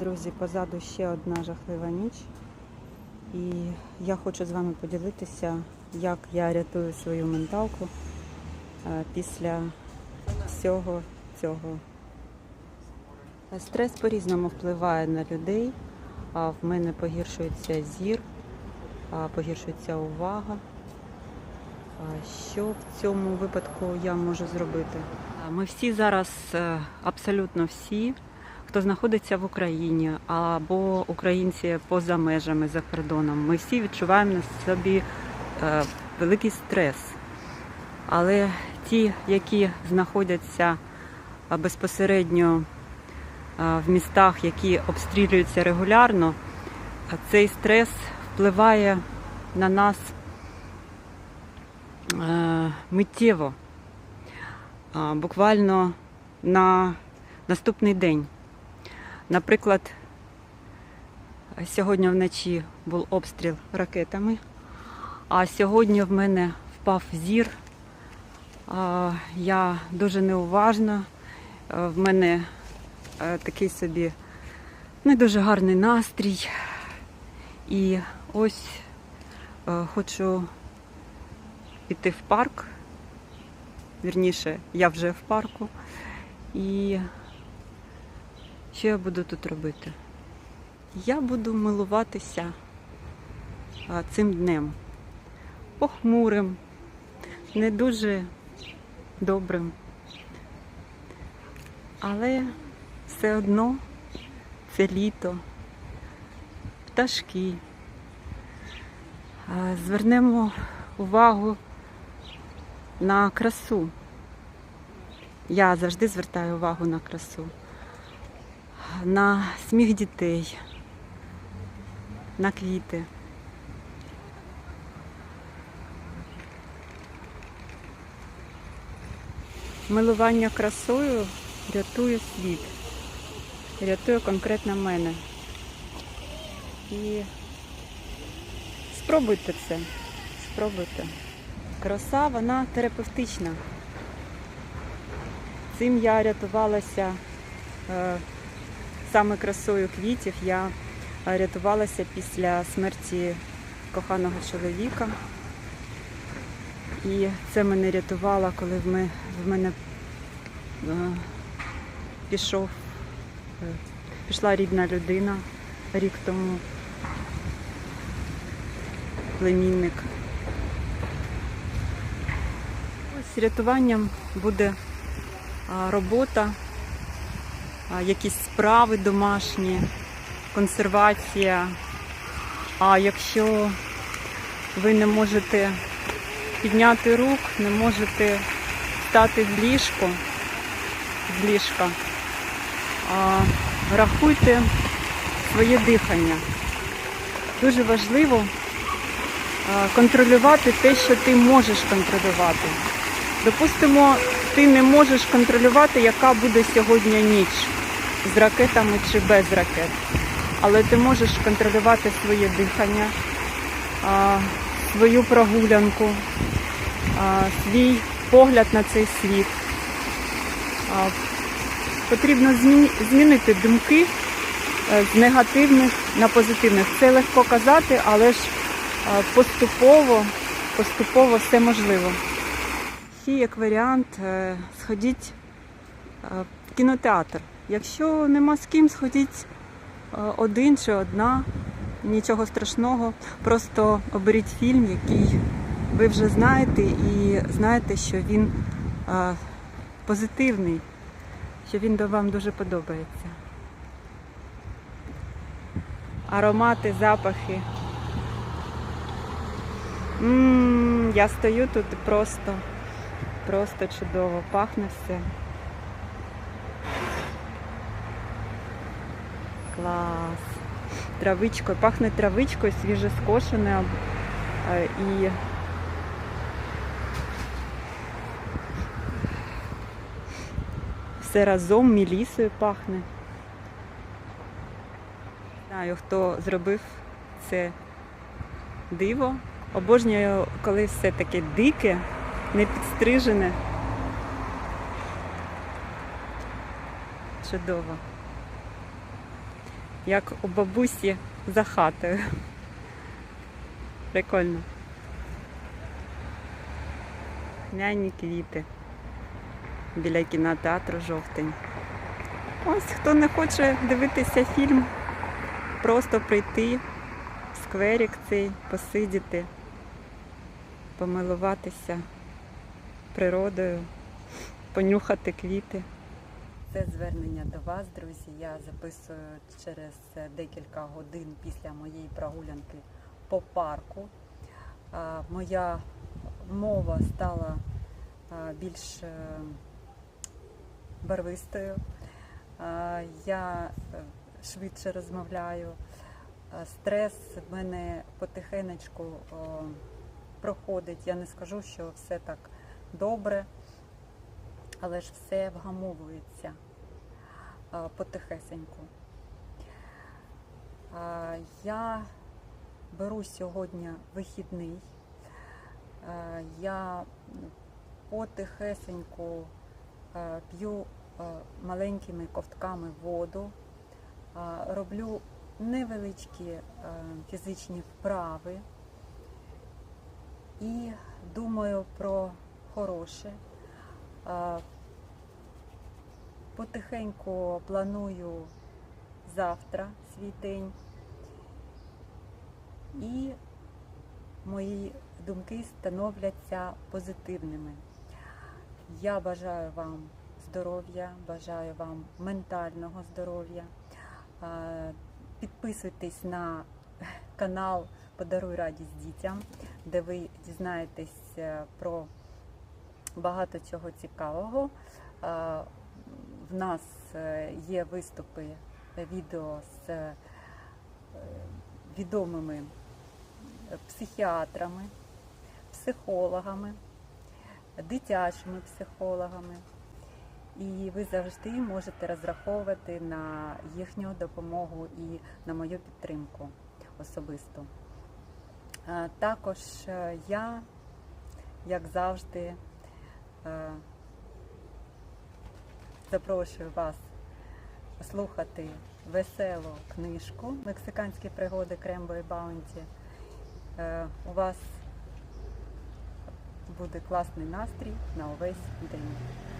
Друзі, позаду ще одна жахлива ніч. І я хочу з вами поділитися, як я рятую свою менталку е, після всього цього. Стрес по-різному впливає на людей. А В мене погіршується зір, погіршується увага. Що в цьому випадку я можу зробити? Ми всі зараз, е, абсолютно всі, хто знаходиться в Україні або українці поза межами за кордоном, ми всі відчуваємо на собі е, великий стрес. Але ті, які знаходяться безпосередньо а, в містах, які обстрілюються регулярно, цей стрес впливає на нас е, миттєво, буквально на наступний день. Наприклад, сьогодні вночі був обстріл ракетами, а сьогодні в мене впав зір. Я дуже неуважна. Е, В мене е, такий собі не дуже гарний настрій. І ось е, хочу піти в парк. Вірніше, я вже в парку. І що я буду тут робити? Я буду милуватися цим днем. Похмурим, не дуже добрим. Але все одно це літо, пташки. Звернемо увагу на красу. Я завжди звертаю увагу на красу на сміх дітей, на квіти. Милування красою рятує світ, рятує конкретно мене. І спробуйте це, спробуйте. Краса, вона терапевтична. Цим я рятувалася е, саме красою квітів я е, рятувалася після смерті коханого чоловіка. І це мене рятувало, коли в мене, е, пішов, е, пішла рідна людина рік тому, племінник. Ось рятуванням буде робота якісь справи домашні, консервація. А якщо ви не можете підняти рук, не можете стати з ліжко, з ліжка, рахуйте своє дихання. Дуже важливо контролювати те, що ти можеш контролювати. Допустимо, ти не можеш контролювати, яка буде сьогодні ніч з ракетами чи без ракет. Але ти можеш контролювати своє дихання, свою прогулянку, свій погляд на цей світ. Потрібно змінити думки е, з негативних на позитивних. Це легко казати, але ж поступово, поступово все можливо. Ще як варіант, е, сходіть е, в кінотеатр. Якщо нема з ким, сходіть е, один чи одна, нічого страшного. Просто оберіть фільм, який ви вже знаєте, і знаєте, що він е, позитивний, що він вам дуже подобається. Аромати, запахи. м я стою тут просто, просто чудово, пахне все. Клас. Травичкою, пахне травичкою, свіжескошеною е, і все разом мілісою пахне. Знаю, хто зробив це диво. Обожнюю, коли все таке дике, не підстрижене. Чудово. Як у бабусі за хатою. Прикольно. Няні квіти біля кінотеатру жовтень. Ось хто не хоче дивитися фільм, просто прийти в скверик цей, посидіти, помилуватися природою, понюхати квіти. Це звернення до вас, друзі. Я записую через декілька годин після моєї прогулянки по парку. Моя мова стала більш е, барвистою. Я е, швидше розмовляю. Стрес в мене потихенечку проходить. Я не скажу, що все так добре, але ж все вгамовується а, потихесеньку. Я беру сьогодні вихідний. Я потихесеньку п'ю маленькими ковтками воду, роблю невеличкі фізичні вправи і думаю про хороше. Потихеньку планую завтра свій день. І мої думки становляться позитивними. Я бажаю вам здоров'я, бажаю вам ментального здоров'я. Підписуйтесь на канал Подаруй радість дітям, де ви дізнаєтесь е, про багато чого цікавого. В нас е, є виступи, відео з е, відомими психіатрами, психологами, дитячими психологами. І ви завжди можете розраховувати на їхню допомогу і на мою підтримку особисто. Е, Також е, я, як завжди, е, запрошую вас слухати веселу книжку Мексиканські пригоди Крембо і Баунті. Е, У вас буде класний настрій на увесь день.